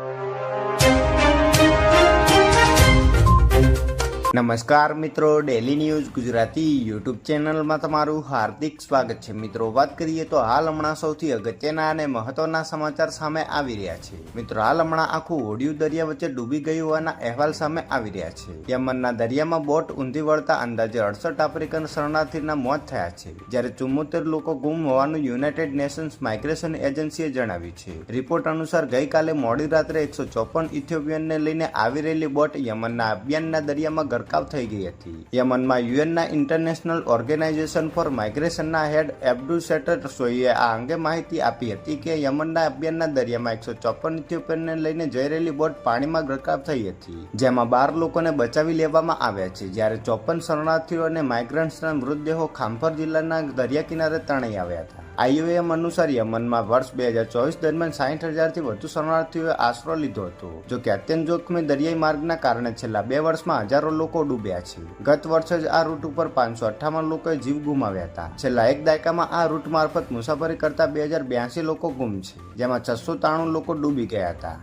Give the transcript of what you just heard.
you. નમસ્કાર મિત્રો daily news Gujarati YouTube ચેનલમાં તમારું હાર્દિક સ્વાગત છે. મિત્રો, વાત કરીએ તો હાલ હમણાં સૌથી અગત્યના અને મહત્વના સમાચાર સામે આવી રહ્યા છે. મિત્રો, હાલ હમણાં આખું હોડિયું દરિયા વચ્ચે ડૂબી ગયું હોવાના અહેવાલ સામે આવી રહ્યા છે. યમનના દરિયામાં બોટ ઊંધી વળતા અંદાજે અડસઠ આફ્રિકન શરણાર્થીના મોત થયા છે. જ્યારે ચુમ્મોતેર લોકો ગુમ હોવાનું યુનાઇટેડ નેશન્સ માઇગ્રેશન એજન્સીએ જણાવ્યું છે. રિપોર્ટ અનુસાર ગઈકાલે મોડી રાત્રે એકસો ચોપન ઇથિયોપિયનને લઈને આવી રહેલી બોટ યમનના અભિયાનના દરિયામાં ગરકાવ થઈ ગઈ હતી. યમનમાં યુએનના ઇન્ટરનેશનલ ઓર્ગેનાઇઝેશન ફોર માઇગ્રેશનના હેડ એબ્ડુ સેટર સોઈએ આ અંગે માહિતી આપી હતી કે યમનના અભિયાનના દરિયામાં એકસો ચોપન ઇથિયોપિયનને લઈને જઈ રહેલી બોટ પાણીમાં ગરકાવ થઈ હતી, જેમાં બાર લોકોને બચાવી લેવામાં આવ્યા છે. જ્યારે ચોપન શરણાર્થીઓ અને માઇગ્રન્ટ્સના મૃતદેહો ખાંભર જિલ્લાના દરિયા કિનારે તણાઈ આવ્યા હતા. આઈઓએમ અનુસાર યમનમાં વર્ષ બે હજાર ચોવીસ દરમિયાન સાઠ હજારથી વધુ શરણાર્થીઓએ આશરો લીધો હતો, જો કે અત્યંત જોખમી દરિયાઈ માર્ગના કારણે છેલ્લા બે વર્ષમાં હજારો લોકો ડૂબ્યા છે. ગત વર્ષે જ આ રૂટ ઉપર પાંચસો અઠ્ઠાવન લોકોએ જીવ ગુમાવ્યા હતા. છેલ્લા એક દાયકામાં આ રૂટ મારફત મુસાફરી કરતા બે હજાર બ્યાસી લોકો ગુમ છે, જેમાં છસો ત્રાણું લોકો ડૂબી ગયા હતા.